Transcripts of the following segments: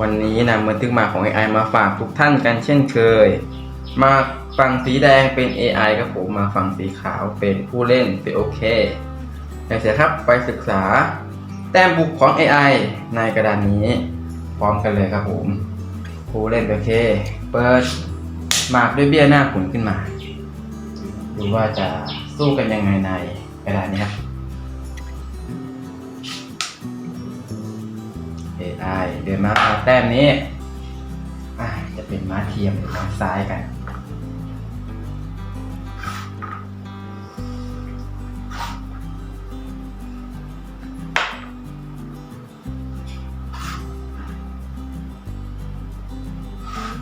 วันนี้นำบันทึกมาของ AI มาฝากทุกท่านกันเช่นเคย มาฝั่งสีแดงเป็น AI ครับผมมาฝั่งสีขาวเป็นผู้เล่นเป็นโอเคอย่างเสียครับไปศึกษา แต้มบุกของ AI ในกระดานนี้ พร้อมกันเลยครับผม ผู้เล่นโอเคเปิดหมากด้วยเบี้ยหน้าขุนขึ้นมา ดูว่าจะสู้กันยังไงในกระดานนี้ครับ AI เดินมาเอาแต้มนี้จะเป็นม้าเทียมหรือม้าซ้ายกัน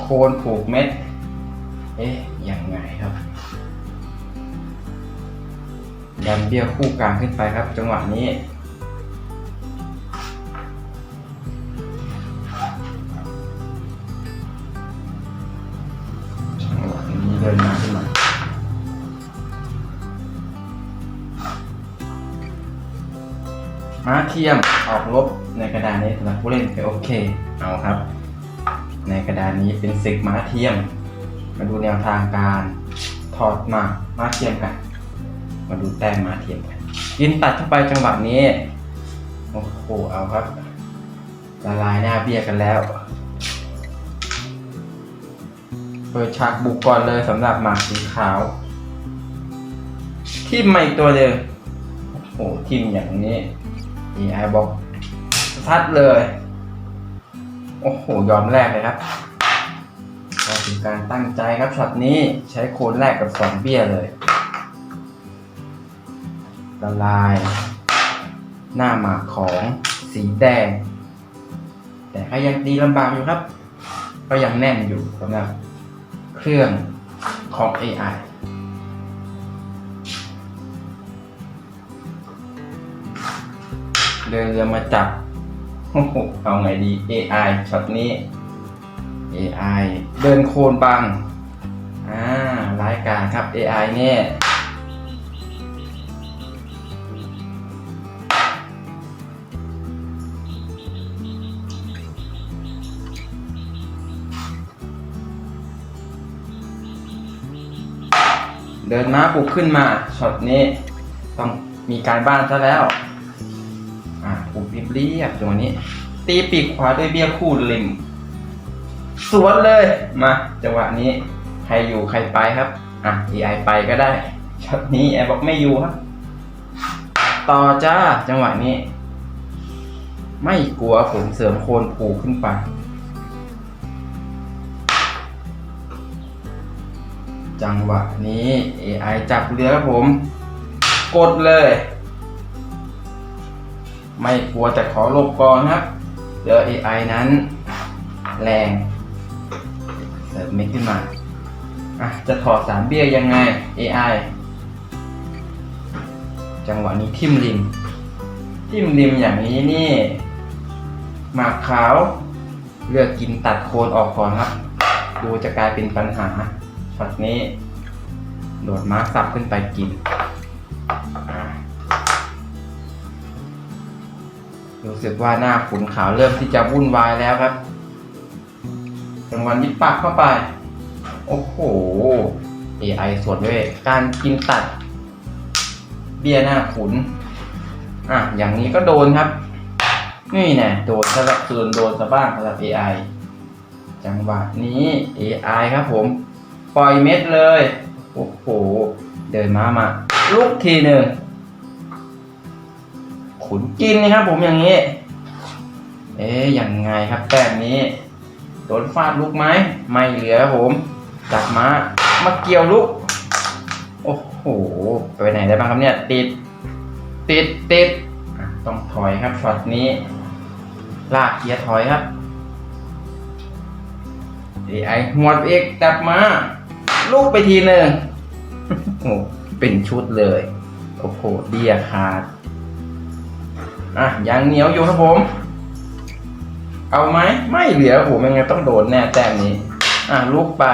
โคนผูกเม็ด เอ๊ะ ยังไงครับดันเบี้ยวคู่กลางขึ้นไปครับ จังหวะนี้ ม้าเทียมออกลบในกระดานนี้สำหรับผู้เล่นเป็นโอเค เอาครับ ในกระดานนี้เป็นศึกม้าเทียม มาดูแนวทางการถอดหมาม้าเทียมกัน มาดูแต้มม้าเทียมกันยินตัดเข้าไปจังหวะนี้ โอ้โห เอาครับ ละลายหน้าเบี้ยกันแล้ว เปิดฉากบุกก่อนเลยสำหรับหมากสีขาวทิมมาอีกตัวเดิมโอ้โหทิมอย่างนี้ AI บอกชัดเลย โอ้โห ยอมแรกเลยครับก็ถึงการตั้งใจครับช็อตนี้ใช้โคนแรกกับสองเบี้ยเลยละลาย หน้าหมากของสีแดง แต่ก็ยังดีลำบากอยู่ครับ ก็ยังแน่นอยู่สำหรับเครื่องของ AI เดินเรือมาจับเอาไงดี AI ช็อตนี้ AI เดินโคนบัง อ่าร้ายกาจครับ AI เนี่ยเดินม้าปลุกขึ้นมาช็อตนี้ต้องมีการบ้านซะแล้ว เรียบตรงนี้ ตีปีกขวาด้วยเบี้ยคู่ริม สวนเลยมาจังหวะนี้ ใครอยู่ใครไปครับ อะ AI ไปก็ได้ช็อตนี้ AI บอกไม่อยู่ครับ ต่อจ้าจังหวะนี้ ไม่กลัวผมเสริมโคนผูกขึ้นไปจังหวะนี้ AI จับเรือครับผม กดเลย ไม่กลัวแต่ขอหลบก่อนครับ เดี๋ยว AI นั้น แรงเสริมเม็ดขึ้นมาอะจะถอดสามเบี้ยยังไง AI จังหวะนี้ทิมริม ทิมริมอย่างนี้นี่หมากขาวเลือกกินตัดโคนออกก่อนครับ ดูจะกลายเป็นปัญหาช็อตนี้ โดดม้าสับขึ้นไปกิน รู้สึกว่าหน้าขุนขาวเริ่มที่จะวุ่นวายแล้วครับจังหวะนี้ปักเข้าไป โอ้โห AI ส่วนด้วยการกินตัด เบี้ยหน้าขุน อะ อย่างนี้ก็โดนครับ นี่แน่โดนสำหรับส่วนโดนซะบ้างสำหรับ AI จังหวะนี้ AI ครับผม ปล่อยเม็ดเลย โอ้โห เดินมามา ลุกทีหนึ่ง ขุนกินนะครับผมอย่างนี้ เอ๊ยยังไงครับแต้มนี้ โดนฟาดลุกไหมไม่เหลือครับผมจับมามาเกี่ยวลุก โอ้โห ไปไหนได้บ้างครับเนี่ย ติด ติดติด ต้องถอยครับช็อตนี้ ลากเกียร์ถอยครับ AI หัวดเอกกลับมา ลูกไปทีหนึ่งโอ้เป็นชุดเลย โอ้โหเดียขาด อะยังเหนียวอยู่ครับผม เอาไหมไม่เหลือโอ้โหมันยังต้องโดนแน่แต้มนี้ อะลูกไป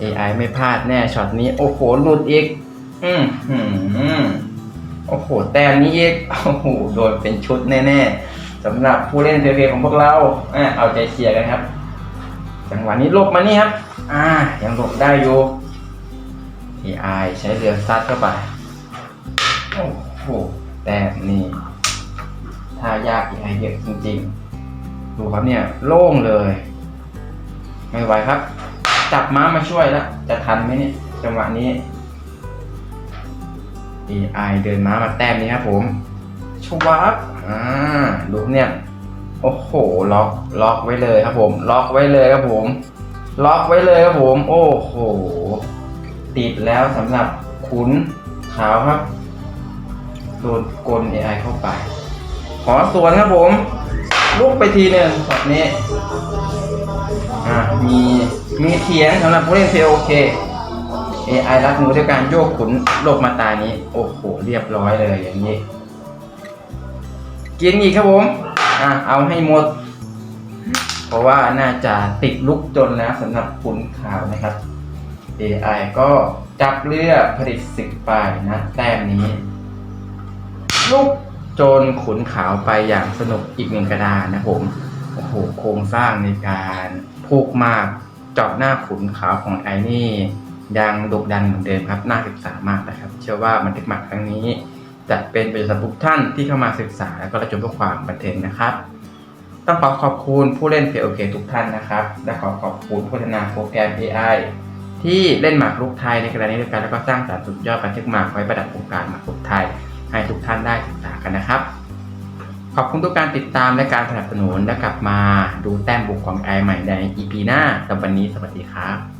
AI ไม่พลาดแน่ช็อตนี้ โอ้โหหลุดอีกอืมอืมอืมโอ้โห แต้มนี้อีกโอ้โหโดนเป็นชุดแน่ๆสำหรับผู้เล่นเทเของพวกเราอะเอาใจเชียร์กันครับ จังหวะนี้ลบมานี่ครับ อ่า ยังหลบได้อยู่ AI ใช้เรือซัดเข้าไป โอ้โห แต้นี่ท่ายาก AI เยอะจริงๆ ดูครับเนี่ยโล่งเลย ไม่ไหวครับ จับม้ามาช่วยแล้ว จะทันไหมเนี่ยจังหวะนี้ AI เดินม้ามาแต้มนี้ครับผมชวับอ่าดูเนี่ยโอ้โหล็อกล็อกไว้เลยครับผม ล็อกไว้เลยครับผม ล็อกไว้เลยครับผม โอ้โหติดแล้วสำหรับขุนขาวครับ โดนกล AI เข้าไป ขอสวนครับผม ลุกไปทีหนึ่งแบบนี้ อ่า มีมีเถียงสำหรับผู้เล่น POK AI รับมือด้วยการโยกขุนหลบมาตานี้ โอ้โห เรียบร้อยเลยอย่างนี้ กินอีกครับผม อะ เอาให้หมด เพราะว่าน่าจะติดลุกจนแล้วสำหรับขุนขาวนะครับ AI ก็จับเลือกผลิตศึกไปนะ แต้มนี้ ลุกโจนขุนขาวไปอย่างสนุกอีกหนึ่งกระดานนะผมโอ้โหโครงสร้างในการผูกมากเจาะหน้าขุนขาวของไอ้นี่ยังดุดันเหมือนเดิมครับน่าศึกษามากนะครับ เชื่อว่าบันทึกหมักครั้งนี้ จะเป็นประโยชน์สำหรับทุกท่านที่เข้ามาศึกษาและก็รับชมเพื่อความบันเทิงนะครับ ต้องขอขอบคุณผู้เล่น POK ทุกท่านนะครับ และขอขอบคุณพัฒนาโปรแกรม AI ที่เล่นหมากรุกไทยในกรณีด้วยกันแล้วก็สร้างสรรค์สุดยอดบันทึกหมากไว้ประดับวงการหมากรุกไทย ให้ทุกท่านได้ศึกษากันนะครับ ขอบคุณทุกการติดตามและการสนับสนุนและกลับมาดูแต้มบุกของไอใหม่ใน EP หน้าสำหรับวันนี้สวัสดีครับ